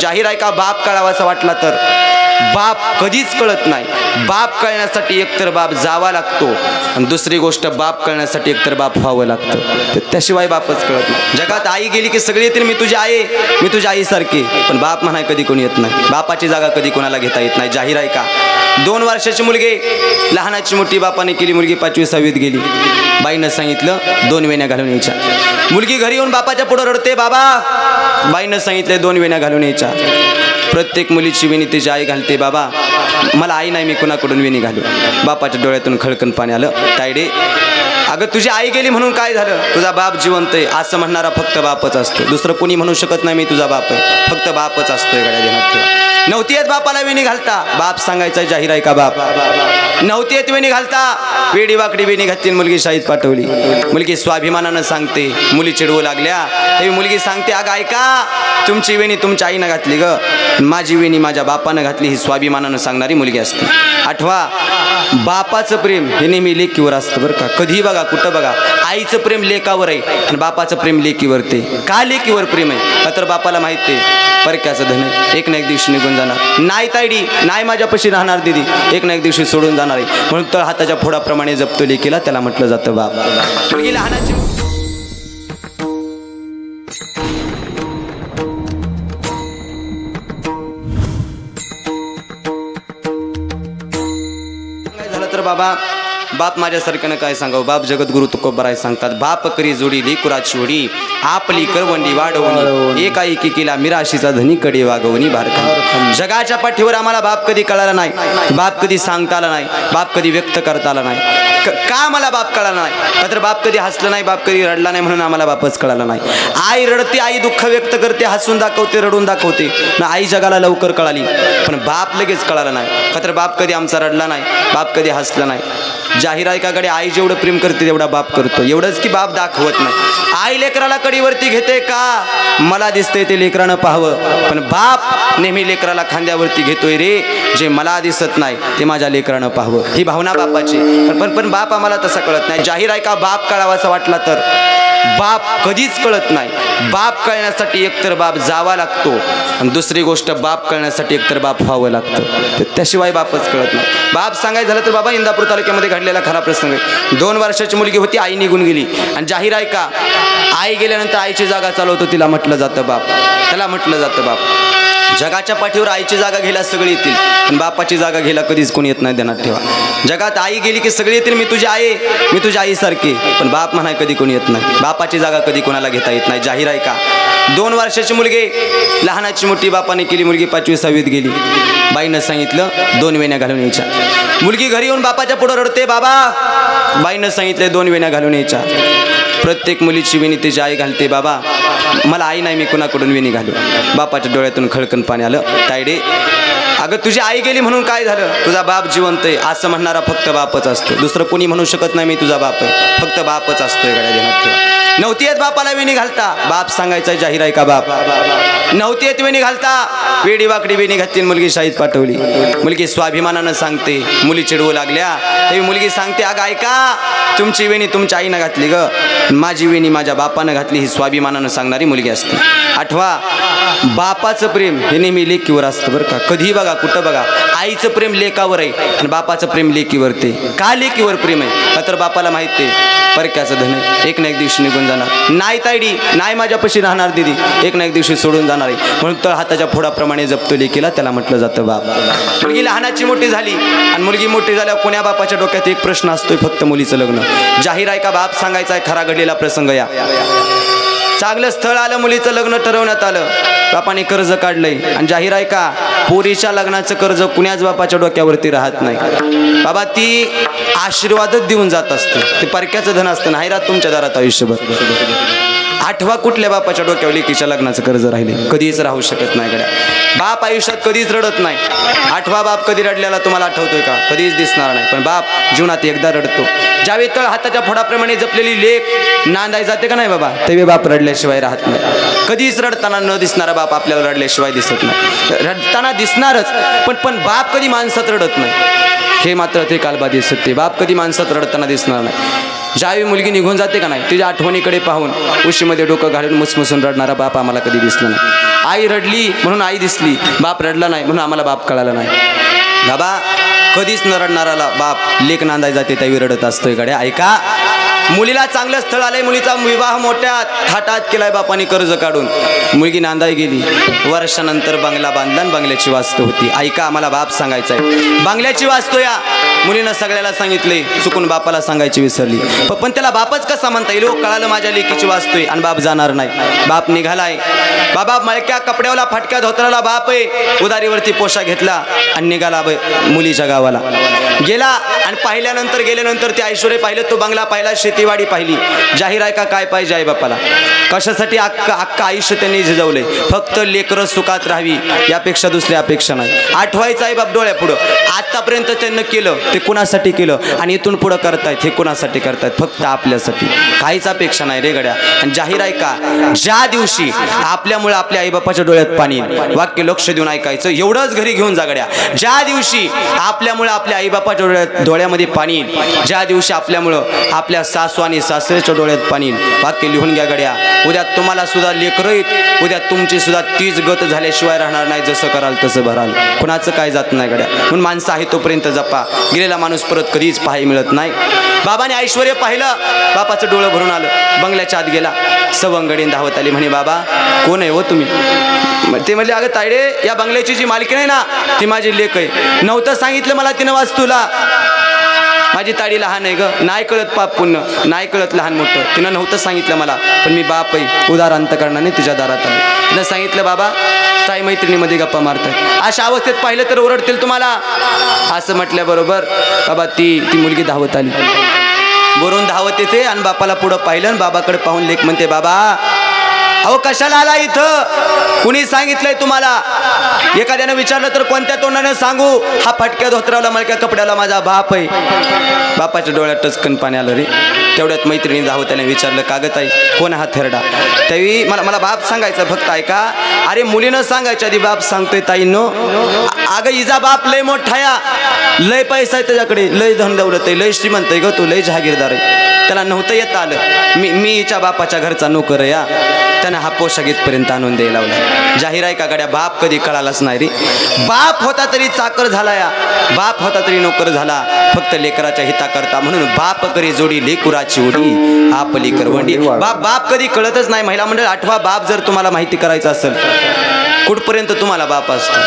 जाहीर आहे का? बाप कळावासा वाटला तर. बाप कधीच कळत नाही. बाप कळण्यासाठी एकतर बाप जावा लागतो आणि दुसरी गोष्ट बाप कळण्यासाठी एकतर बाप व्हावं लागतं. तर त्याशिवाय बापच कळत नाही. जगात आई गेली की सगळे येतील मी तुझी आई मी तुझ्या आईसारखी पण बाप म्हणाय कधी कोणी येत नाही. बापाची जागा कधी कोणाला घेता येत नाही. जाहीर आहे का? दोन वर्षाची मुलगी लहानाची मोठी बापाने केली मुलगी पाचवी सहावीत गेली. बाईनं सांगितलं दोन वेण्या घालून यायच्या. मुलगी घरी येऊन बापाच्या पुढं रडते बाबा. बाईनं सांगितलं दोन वेण्या घालून यायच्या. प्रत्येक मुलीची विणी तिची आई घालते बाबा. मला आई नाही मी कुणाकडून विणी घालू? बापाच्या डोळ्यातून खळकन पाणी आलं. तायडे अगं तुझी आई गेली म्हणून काय झालं? तुझा बाप जिवंत आहे. असं म्हणणारा फक्त बापच असतो. दुसरं कोणी म्हणू शकत नाही मी तुझा बाप आहे. फक्त बापच असतो गड्या ध्यानात ठेवा. नव्हती येत बापाला वेणी घालता. बाप सांगायचा जाहीर आहे का बाप? नव्हती येत वेणी घालता. वेडी वाकडी वेणी घातली मुलगी शाळेत पाठवली. मुलगी स्वाभिमानानं सांगते. मुली चिडवू लागल्या. हे मुलगी सांगते अगं ऐका. तुमची वेणी तुमच्या आईनं घातली ग. माझी वेणी माझ्या बापानं घातली ही स्वाभिमानानं सांगणारी मुलगी असते. आठवा बापाचं प्रेम हे नेहमी लेकीवर असतं बरं का. कधीही बघा कुठं बघा आईचं प्रेम लेकावर आहे आणि बापाचं प्रेम लेकीवर ते. का लेकीवर प्रेम आहे? का तर बापाला माहीत आहे परक्याचं धन आहे. एक ना एक दिवशी निघून जाणार. नाही तायडी नाही माझ्यापाशी राहणार दिदी. एक ना एक दिवशी सोडून जाणार आहे. म्हणून तर हाताच्या फोडाप्रमाणे जपतो लेकीला त्याला म्हटलं जातं बाप. मुलगी लहानाची काय झालं तर बाबा बाप माझ्यासारख्यानं काय सांगावं? बाप जगद्गुरु तुकोबराय सांगतात बाप करी जोडी लेकुराची वडी आपली करवंडी वाढवणी एका एकी केला मिराशीचा धनी कडे वागवणी भारत जगाच्या पाठीवर आम्हाला बाप कधी कळाला नाही बाप कधी सांगता आला नाही बाप कधी व्यक्त करता आला नाही. क- मला बाप कळाला नाही? तर बाप कधी हसला नाही बाप कधी रडला नाही म्हणून आम्हाला बापच कळाला नाही. आई रडते आई दुःख व्यक्त करते हसून दाखवते रडून दाखवते. ना आई जगाला लवकर कळाली पण बाप लगेच कळाला नाही. तर बाप कधी आमचा रडला नाही बाप कधी हसला नाही. जाहीर आई जेवढं प्रेम करते तेवढा बाप करतो. एवढंच की बाप दाखवत नाही. आई लेकराला कडीवरती घेते का? मला दिसतंय ते लेकरानं पाहावं. पण बाप नेहमी लेकराला खांद्यावरती घेतोय रे. जे मला दिसत नाही ते माझ्या लेकरानं पाहावं. ही भावना बापाची पण पण पण बाप आम्हाला तसा कळत नाही. जाहीर ऐका बाप कळावासा वाटला तर? बाप कधीच कळत नाही. बाप कळण्यासाठी एकतर बाप जावा लागतो. आणि दुसरी गोष्ट बाप कळण्यासाठी एकतर बाप व्हावं लागतं. त्याशिवाय बापच कळत नाही. बाप सांगायचं झालं तर बाबा इंदापूर तालुक्यामध्ये घडलेला खरा प्रसंग आहे. दोन वर्षाची मुलगी होती आई निघून गेली. आणि जाहीर आहे का? आई गेल्यानंतर आईची जागा चालवतो तिला म्हटलं जातं बाप. त्याला म्हटलं जातं बाप. जगाच्या पाठीवर आईची जागा घ्यायला सगळे येतील. पण बापाची जागा घ्यायला कधीच कोणी येत नाही ध्यानात ठेवा. जगात आई गेली की सगळे येतील मी तुझी आई मी तुझ्या आईसारखी पण बाप म्हणाय कधी कोणी येत नाही. बापाची जागा कधी कोणाला घेता येत नाही. जाहीर आहे का? दोन वर्षाची मुलगी लहानाची मोठी बापाने केली मुलगी पाचवी सहावीत गेली. बाईनं सांगितलं दोन वेण्या घालून यायच्या. मुलगी घरी येऊन बापाच्या पुढं रडते बाबा. बाईनं सांगितलं दोन वेण्या घालून यायच्या. प्रत्येक मुलीची विनी तिची आई घालते बाबा. मला आई नाही मी कुणाकडून विणी घालू? बापाच्या डोळ्यातून खळकन पाणी आलं. तायडे अगं तुझी आई गेली म्हणून काय झालं? तुझा बाप जिवंत आहे असं म्हणणारा फक्त बापच असतो. दुसरं कोणी म्हणू शकत नाही मी तुझा बाप आहे. फक्त बापच असतोय गड्या ध्यानात ठेवा. नव्हती येत बापाला वेणी घालता. बाप सांगायचा जाहीर आहे का बाप? नव्हती येत वेणी घालता. वेडी वाकडी वेणी घातली मुलगी शाळेत पाठवली. मुलगी स्वाभिमानानं सांगते. मुली चिडवू लागल्या. मुलगी सांगते अगं ऐका. तुमची वेणी तुमच्या आईनं घातली ग. माझी वेणी माझ्या बापानं घातली ही स्वाभिमानानं सांगणारी मुलगी असते. आठवा बापाचं प्रेम हे नेहमी लेकीवर असतं बरं का. कधी बघा कुठं बघा आईचं प्रेम लेकावर आहे आणि बापाचं प्रेम लेकीवर ते. का लेकीवर प्रेम आहे? का तर बापाला माहीत आहे. परक्याचं धन आहे. एक ना एक दिवशी निघून जाणार. नाही तायडी नाही माझ्यापाशी राहणार दिदी. एक ना एक दिवशी सोडून जाणार आहे. म्हणून तर हाताच्या फोडाप्रमाणे जपतो लेकीला त्याला म्हटलं जातं बाप. मुलगी लहानाची मोठी झाली आणि मुलगी मोठी झाल्यावर कोण्या बापाच्या डोक्यात एक प्रश्न असतोय फक्त मुलीचं लग्न. जाहीर आहे का बाप? सांगायचा आहे खरा घडलेला प्रसंग या. चांगलं स्थळ आलं मुलीचं लग्न ठरवण्यात आलं. बापाने कर्ज काढलंय. आणि जाहीर आहे का पोरीच्या लग्नाचं कर्ज कुण्याच बापाच्या डोक्यावरती राहत नाही. बाबा ती आशीर्वादच देऊन जात असते. ते परक्याचं धन असतं. नाही राहत तुमच्या दारात आयुष्यभर. आठवा कुठल्या बापाच्या डोक्यावर लेकीच्या लग्नाचं कर्ज राहिले? कधीच राहू शकत नाही गड्या. बाप आयुष्यात कधीच रडत नाही. आठवा बाप कधी रडलेला तुम्हाला आठवतोय का? कधीच दिसणार नाही. पण बाप जीवनात एकदा रडतो. ज्यावेळी तळ हाताच्या फोडाप्रमाणे जपलेली लेख नांदाय जाते का नाही बाबा? तेव्हा बाप रडल्याशिवाय राहत नाही. कधीच रडताना न दिसणारा बाप आपल्याला रडल्याशिवाय दिसत नाही. रडताना दिसणारच पण पण बाप कधी माणसात रडत नाही. हे मात्र ते कालबाधी सत्य. बाप कधी माणसात रडताना दिसणार नाही. ज्यावेळी मुलगी निघून जाते का नाही तिच्या आठवणीकडे पाहून उशीमध्ये डोकं घालून मुसमुसून रडणारा बाप आम्हाला कधी दिसला नाही. आई रडली म्हणून आई दिसली बाप रडला नाही म्हणून आम्हाला बाप कळाला नाही. बाबा कधीच न रडणाराला बाप लेख नांदाय जाते त्यावेळी रडत असतोय गड्या ऐका. मुलीला चांगलं स्थळ आलंय मुलीचा विवाह मोठ्या थाटात केलाय बापाने कर्ज काढून. मुलगी नांदाय गेली. वर्षानंतर बंगला बांधला आणि बंगल्याची वास्तू होती. ऐका आम्हाला बाप सांगायचा आहे बंगल्याची वास्तू या. मुलीनं सगळ्याला सांगितले चुकून बापाला सांगायची विसरली. पण त्याला बापच कसा म्हणता येईल हो? कळालं माझ्या लेकीची वास्तू आहे आणि बाप जाणार नाही. बाप निघालाय. बाबा मळक्या कपड्याला फाटक्या धोत्राला बाप आहे. उदारीवरती पोशाख घेतला आणि निघाला मुलीच्या गावाला. गेला आणि पाहिल्यानंतर गेल्यानंतर ते ऐश्वर्य पाहिलं तो बंगला पाहिला शेतीवाडी पाहिली. जाहीर आहे का काय पाहिजे आई बापाला? कशासाठी अख्खा अख्खा आयुष्य त्यांनी झिजवले फक्त लेकरं सुखात राहावी यापेक्षा दुसरी अपेक्षा नाही. आठवायचं आई बाप डोळ्या पुढं आतापर्यंत त्यांनी केलं ते कुणासाठी केलं? आणि इथून पुढं करतायत हे कुणासाठी करतायत? फक्त आपल्यासाठी. काहीच अपेक्षा नाही रे गड्या. आणि जाहीर आहे का? ज्या दिवशी आपल्यामुळे आपल्या आईबापाच्या डोळ्यात पाणी येईल. वाक्य लक्ष देऊन ऐकायचं. एवढंच घरी घेऊन जा गड्या. ज्या दिवशी आपल्यामुळे आपल्या आईबापाच्या डोळ्यात डोळ्यामध्ये पाणी येईल ज्या दिवशी आपल्यामुळं आपल्या सा सासू आणि सासरेच्या डोळ्यात पाणी. वाक्य लिहून घ्या गड्या. उद्या तुम्हाला सुद्धा लेकरं उद्या तुमची सुद्धा तीच गत झाल्याशिवाय राहणार नाही जसं कराल तसं भराल. कुणाचं काय जात नाही गड्या. म्हणून माणसं आहे तोपर्यंत जपा. गेलेला माणूस परत कधीच पाहायला मिळत नाही. बाबाने ऐश्वर पाहिलं. बापाचं डोळं भरून आलं. बंगल्याच्या आत गेला. सवंगडीन धावत आली. म्हणे बाबा कोण आहे हो तुम्ही? मग ते म्हणले अगं तायडे या बंगल्याची जी मालकी आहे ना ती माझी लेख आहे. नव्हतं सांगितलं मला तिनं वास्तूला माझी ताडी लहान आहे ग. नाही कळत पाप पुण्य. नाही कळत लहान मोठं. तिनं नव्हतं सांगितलं मला पण मी बाप आहे. उदार अंतकरणाने तुझ्या दारात आलो. तिनं सांगितलं बाबा ताई मैत्रिणीमध्ये गप्पा मारतात अशा अवस्थेत पाहिलं तर ओरडतील तुम्हाला. असं म्हटल्याबरोबर बाबा ती ती मुलगी धावत आली. वरून धावत येते आणि बापाला पुढं पाहिलं आणि बाबाकडे पाहून लेख म्हणते बाबा अहो कशाला आला इथं? कुणी सांगितलंय तुम्हाला? एखाद्यानं विचारलं तर कोणत्या तोंडाने सांगू? हा फटक्या धोत्रावला मलक्या कपड्याला माझा बाप आहे. बापाच्या डोळ्यात टचकन पाणी आलं रे. तेवढ्यात मैत्रिणी जाऊ त्याने विचारलं कागत आई कोण हा थेरडा? त्यावेळी मला मला बाप सांगायचं फक्त ऐका अरे मुलीनं सांगायच्या आधी बाप सांगतोय ताईंनो. अगं इजा बाप लय मोठाया लय पैसा आहे त्याच्याकडे लय धन दौलत आहे लय श्रीमंत आहे ग तू लय जहागीरदार आहे. त्याला नव्हतं येत आलं. मी मी हिच्या बापाच्या घरचा नोकर आहे या त्यानं हा पोशाख इथपर्यंत आणून द्यायला लावला. जाहीर आहे का गाड्या बाप कधी कळालाच नाही रे. बाप होता तरी चाकर झाला या. बाप होता तरी नोकर झाला. फक्त लेकराच्या हिता करता म्हणून बाप करी जोडी लेकुराची उडी आपली करवंडी बाप बाप कधी कळतच नाही. महिला मंडळ आठवा बाप जर तुम्हाला माहिती करायचं असेल कुठपर्यंत तुम्हाला बाप असतो?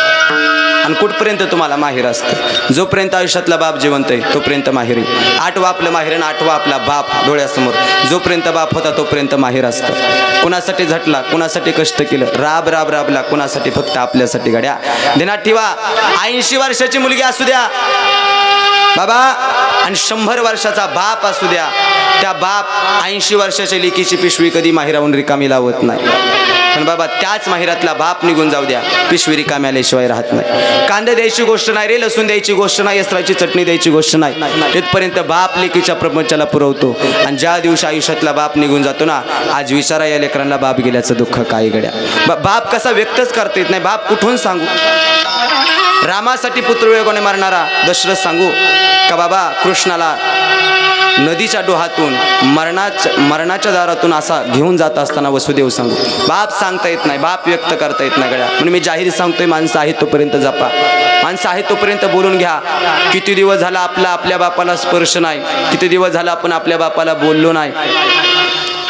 आणि कुठपर्यंत तुम्हाला माहीर असतं? जोपर्यंत आयुष्यातला बाप जिवंत आहे तोपर्यंत माहेरी. आहे आठवा आपलं माहेर आणि आठवा आपला बाप डोळ्यासमोर. जोपर्यंत बाप होता तोपर्यंत माहेर असतं. कुणासाठी झटला कुणासाठी कष्ट केलं? राब राब राबला. कुणासाठी? फक्त आपल्यासाठी गाड्या. ध्यानात ठेवा. ऐंशी वर्षाची मुलगी असू द्या. बाबा आणि शंभर वर्षाचा बाप असू द्या त्या बाप ऐंशी वर्षाच्या लेकीची पिशवी कधी माहिराहून रिकामी लावत नाही. पण बाबा त्याच माहिरातला बाप निघून जाऊ द्या पिशवी रिकामी आल्याशिवाय राहत नाही. कांदा द्यायची गोष्ट नाही रे लसूण द्यायची गोष्ट नाही यस्त्राची चटणी द्यायची गोष्ट नाही. इथपर्यंत बाप लेकीच्या प्रपंचाला पुरवतो. आणि ज्या दिवशी आयुष्यातला बाप निघून जातो ना आज विचारा या लेकरांना बाप गेल्याचं दुःख काय गड्या बा- बाप कसा व्यक्तच करता येत नाही. बाप कुठून सांगू? रामासाठी पुत्रवियोगाने मारणारा दशरथ सांगू का बाबा कृष्ण कृष्णाला नदीच्या डोहातून मरणाच्या मरणाच्या दारातून असा घेऊन जात असताना वसुदेव सांगू बाप सांगता येत नाही बाप व्यक्त करता येत नाही गळ्या म्हणून मी जाहीर सांगतोय माणसं आहे तोपर्यंत जपा. माणसं आहे तोपर्यंत बोलून घ्या. किती दिवस झाला आपला आपल्या बापाला स्पर्श नाही. किती दिवस झाला आपण आपल्या बापाला बोललो नाही.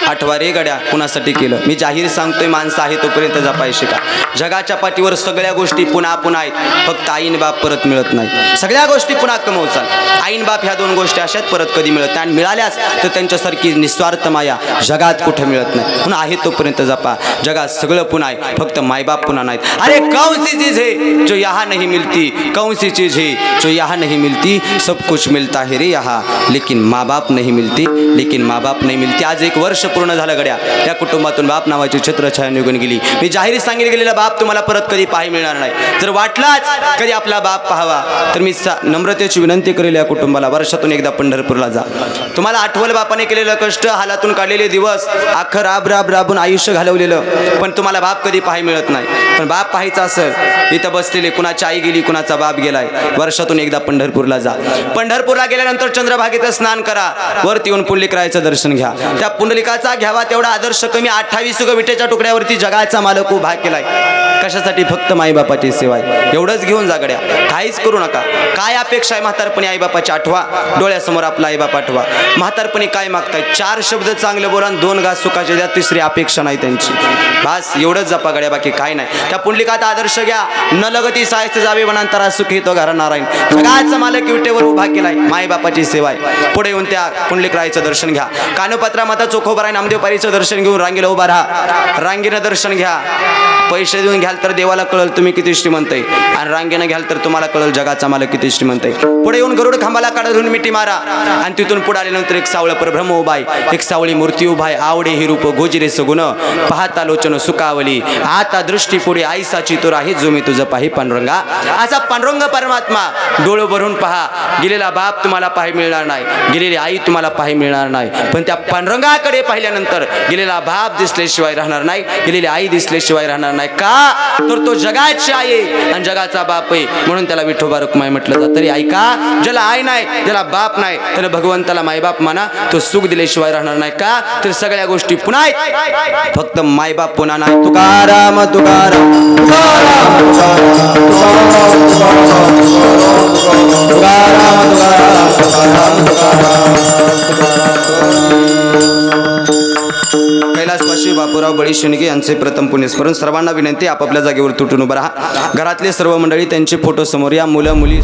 आठवारे गड्या कुणासाठी केलं? मी जाहीर सांगतोय माणसं आहे तोपर्यंत जपाय शिका जगाच्या पाठीवर सगळ्या गोष्टी पुन्हा पुन्हा आहेत. फक्त आईन बाप परत मिळत नाही सगळ्या गोष्टी पुन्हा कमवचाल आईन बाप ह्या दोन गोष्टी अशात परत कधी मिळत नाही. आणि मिळाल्याच तर त्यांच्यासारखी निस्वार्थ माया जगात कुठे मिळत नाही. पुन्हा आहे तोपर्यंत जपा जगात सगळं पुन्हा आहे. फक्त मायबाप पुन्हा नाहीत. अरे कौन सी चीज है जो यहाँ नहीं मिलती. कौन सी चीज है जो यहाँ नहीं मिलती. सब कुछ मिलता है रे यहाँ. लेकिन माँ बाप नहीं मिलती. लेकिन माँ बाप नहीं मिलती. आज एक वर्ष पूर्ण झालं गड्या त्या कुटुंबातून बाप नावाची छत्रछाया निघून गेली. मी जाहीर सांगितलं गेलेलं बाप तुम्हाला परत कधी पाहाय मिळणार नाही. जर वाटलाच कधी आपला बाप पाहावा तर मी सा- नम्रतेची विनंती करेल या कुटुंबाला वर्षातून एकदा पंढरपूरला जा. तुम्हाला आठवल बापाने केलेलं कष्ट हालातून काढलेले दिवस अख्खं राब राब राबून आयुष्य घालवलेलं पण तुम्हाला बाप कधी पाहाय मिळत नाही. पण बाप पाहायचा असेल इथं बसलेले कुणाची आई गेली कुणाचा बाप गेलाय वर्षातून एकदा पंढरपूरला जा. पंढरपूरला गेल्यानंतर चंद्रभागेचं स्नान करा. वरती येऊन पुंडलिकरायचं दर्शन घ्या. त्या पुंडलिकाचं घ्यावा तेवढा आदर्श कमी अठ्ठावीस युग विटेच्या तुकड्यावरती जगाचा मालक उभा केलाय. कशासाठी फक्त माईबापाची सेवा आहे? एवढंच घेऊन जागड्या काहीच करू नका. काय अपेक्षा आहे म्हातारपणी आईबापाची? आठवा. डोळ्यासमोर आपला आईबाप आठवा. म्हातारपणी काय मागताय? चार शब्द चांगले बोला दोन घास सुखाचे द्या. तिसरी अपेक्षा नाही त्यांची. भास एवढंच जपा गड्या बाकी काय नाही. त्या पुंडलिकात आदर्श घ्या. न लगती साहित्य जावे वनांतरा सुखी तो घरा नारायण. जगाचा मालक विटेवर उभा केलाय. माईबापाची सेवा आहे. पुढे येऊन त्या पुंडलिक पुंडलिकरायचं दर्शन घ्या. कानोपत्रा माता चोखोबराय नामदेव पारीचं दर्शन घेऊन रांगेला उभा राहा. रांगेनं दर्शन घ्या. पैसे देऊन घ्याल तर देवाला कळल तुम्ही किती श्रीमंत आहे. आणि रांगेनं घ्याल तर तुम्हाला कळल जगाचा मला किती श्रीमंत आहे. पुढे येऊन गरुड खांबाला काढून मिठी मारा. आणि तिथून पुढे आल्यानंतर एक सावळ परब्रह्म उभा आहे. एक सावळी मूर्ती उभा आहे. आवडे ही रूप गोजिरे सगुण. पाहता लोचन सुकावली. आता दृष्टी पुढे आईसाची तुरा हे जो मी तुझं पाही पांडुरंगा. असा पांडुरंग परमात्मा. डोळं भरून पहा. गेलेला बाप तुम्हाला पाहि मिळणार नाही. गेलेली आई तुम्हाला पाहि मिळणार नाही. पण त्या पांडुरंगाकडे पाहिले गेल्यानंतर गेलेला बाप दिसल्याशिवाय राहणार नाही गेलेली आई दिसल्याशिवाय राहणार नाही. का? तर तो जगाची आई आहे आणि जगाचा बाप आहे म्हणून त्याला विठोबा रुक्माई म्हटलं जातं. तरी ऐका ज्याला आई नाही ज्याला बाप नाही त्याला भगवंताला मायबाप माना तो सुख दिल्याशिवाय राहणार नाही. का? तर सगळ्या गोष्टी पुन्हा आहेत. फक्त मायबाप पुन्हा नाही. तुकाराम तुकाराम. तुकाराम तुकाराम. बळी शेणके यांचे प्रथम पुण्यस्मरण. सर्वांना विनंती आपापल्या जागेवर तुटून उभं राहा. घरातले सर्व मंडळी त्यांचे फोटो समोर या मुलं मुली